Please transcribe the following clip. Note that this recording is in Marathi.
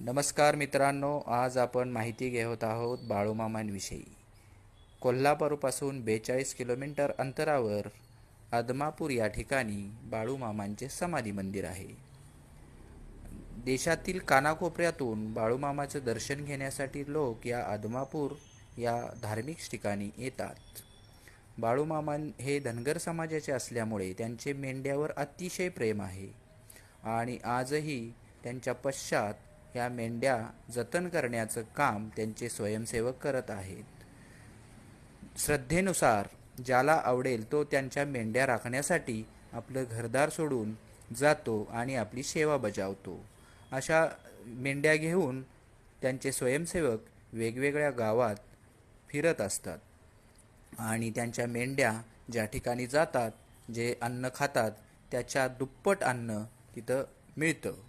नमस्कार मित्रांनो आज आपण माहिती घेत आहोत बाळूमामांविषयी कोल्हापूरपासून बेचाळीस किलोमीटर अंतरावर आदमापूर या ठिकाणी बाळूमामांचे समाधी मंदिर आहे. देशातील कानाकोपऱ्यातून बाळूमामाचं दर्शन घेण्यासाठी लोक या आदमापूर या धार्मिक ठिकाणी येतात. बाळूमामान हे धनगर समाजाचे असल्यामुळे त्यांचे मेंढ्यावर अतिशय प्रेम आहे. आणि आजही त्यांच्या पश्चात या मेंढ्या जतन करण्याचं काम त्यांचे स्वयंसेवक करत आहेत. श्रद्धेनुसार ज्याला आवडेल तो त्यांच्या मेंढ्या राखण्यासाठी आपलं घरदार सोडून जातो आणि आपली सेवा बजावतो. अशा मेंढ्या घेऊन त्यांचे स्वयंसेवक वेगवेगळ्या गावात फिरत असतात आणि त्यांच्या मेंढ्या ज्या ठिकाणी जातात जे अन्न खातात त्याच्या दुप्पट अन्न तिथं मिळतं.